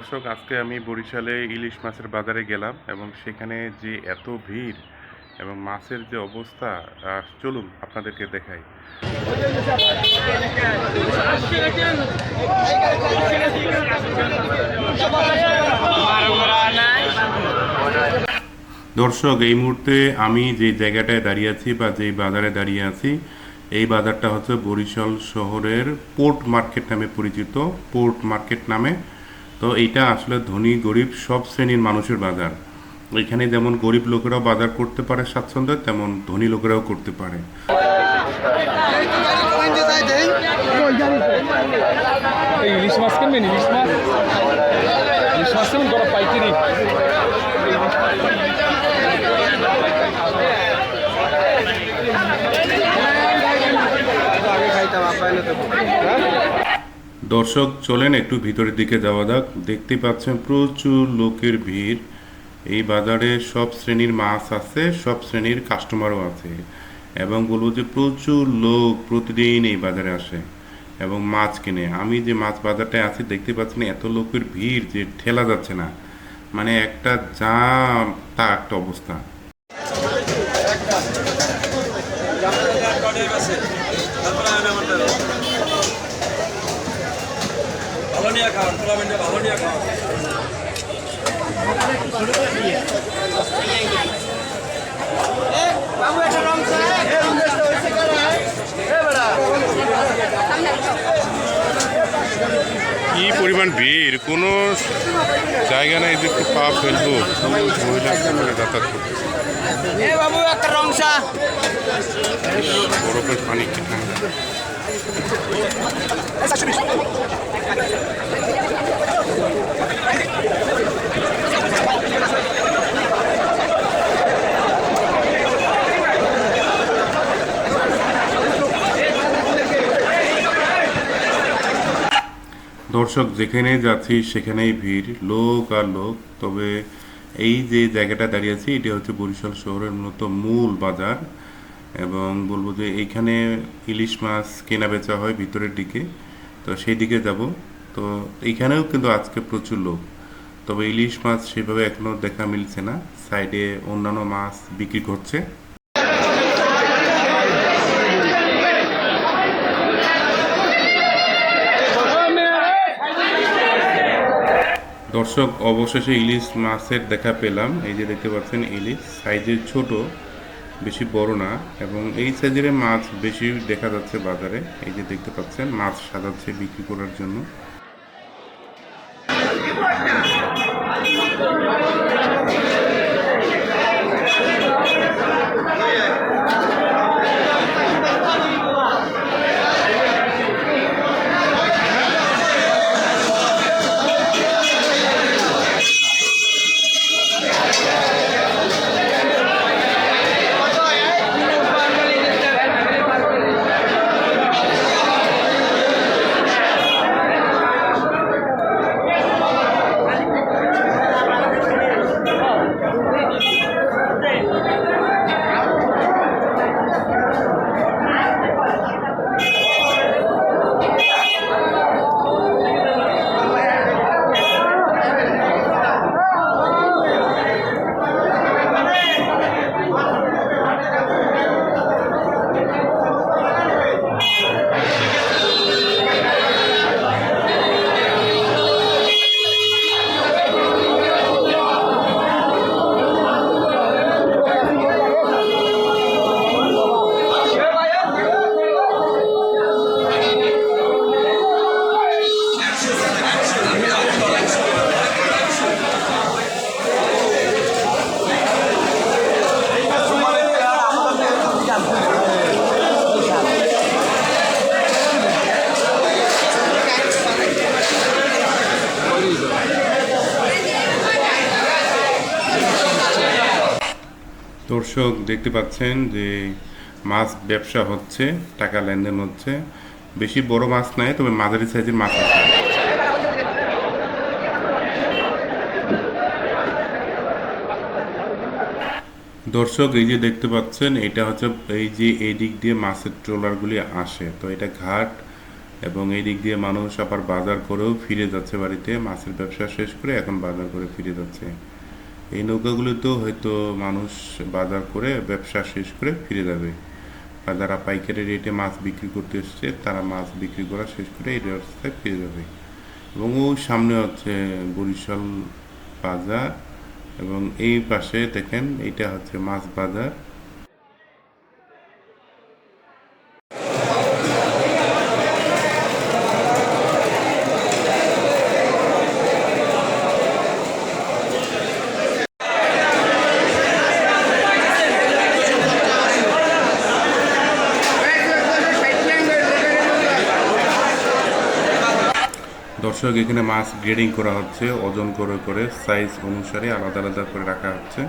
দর্শক, আজকে আমি বরিশালে ইলিশ মাছের বাজারে গেলাম এবং সেখানে যে এত ভিড় এবং মাছের যে অবস্থা চলুন আপনাদেরকে দেখাই। দর্শক, এই মুহূর্তে আমি যে জায়গাটায় দাঁড়িয়ে আছি বা যেই বাজারে দাঁড়িয়ে আছি, এই বাজারটা হচ্ছে বরিশাল শহরের পোর্ট মার্কেট নামে পরিচিত, পোর্ট মার্কেট নামে তো এইটা আসলে ধনী গরিব সব শ্রেণির মানুষের বাজার। এখানে যেমন গরিব লোকেরাও বাজার করতে পারে স্বাচ্ছন্দ্যে তেমন ধনী লোকেরাও করতে পারে। এই ইলিশ মাছ কিনবেন? ইলিশ মাছ? ইলিশ মাছ কিনবেন বড় পাইকারি? আগে খাইতাম আপনার তো দর্শক, চলেন একটু ভিতরের দিকে যাওয়া যাক। দেখতে পাচ্ছেন প্রচুর লোকের ভিড়। এই বাজারে সব শ্রেণির মাছ আছে, সব শ্রেণির কাস্টমারও আছে। এবং বলব যে প্রচুর লোক প্রতিদিন এই বাজারে আসে এবং মাছ কিনে। আমি যে মাছ বাজারটায় আছি, দেখতে পাচ্ছেন এত লোকের ভিড় যে ঠেলা যাচ্ছে না। মানে একটা জাম তা একটা অবস্থা। কি পরিমাণ ভিড়? কোনো জায়গা নাই যে একটু পা ফেলব। মহিলা যাতায়াত করতেছে এ বাবু একটা রংসা বরফের পানি কি ঠান্ডা দর্শক যেখানে যাচ্ছি, সেখানেই ভিড়। লোক আর লোক। তবে এই যে জায়গাটা দাঁড়িয়ে আছি, এটি হচ্ছে বরিশাল শহরের মূলত মূল বাজার। এবং বলব যে এইখানে ইলিশ মাছ কেনা বেচা হয় ভিতরের দিকে, তো সেই দিকে যাব। তো এইখানেও কিন্তু আজকে প্রচুর লোক। তবে ইলিশ মাছ সেভাবে এখনও দেখা মিলছে না। সাইডে অন্যান্য মাছ বিক্রি করছে। দর্শক, অবশেষে ইলিশ মাছের দেখা পেলাম। এই যে দেখতে পাচ্ছেন ইলিশ, সাইজে ছোট। বেশি বড় না, এবং এই সাইজের মাছ বেশি দেখা যাচ্ছে বাজারে। এই যে দেখতে পাচ্ছেন, মাছ সাজাচ্ছে বিক্রি করার জন্য। দর্শক দেখতে পাচ্ছেন যে মাছ ব্যবসা হচ্ছে, টাকা লেনদেন হচ্ছে। বেশি বড় মাছ নাই, তবে মাঝারি সাইজের মাছ আছে। দর্শক, এই যে দেখতে পাচ্ছেন, এটা হচ্ছে এই যে এই দিক দিয়ে মাছের ট্রলারগুলি আসে। তো এটা ঘাট এবং এই দিক দিয়ে মানুষ আবার বাজার করেও ফিরে যাচ্ছে বাড়িতে। মাছের ব্যবসা শেষ করে এখন বাজার করে ফিরে যাচ্ছে। এই নৌকাগুলোতেও হয়তো মানুষ বাজার করে, ব্যবসা শেষ করে ফিরে যাবে। আর যারা পাইকারি রেটে মাছ বিক্রি করতে এসছে, তারা মাছ বিক্রি করা শেষ করে এই রাস্তায় ফিরে যাবে। এবং ওই সামনে হচ্ছে বরিশাল বাজার এবং এই পাশে দেখেন এটা হচ্ছে মাছ বাজার। দর্শক, এখানে মাছ গ্রেডিং করা হচ্ছে, ওজন করে করে সাইজ অনুসারে আলাদা আলাদা করে রাখা হচ্ছে।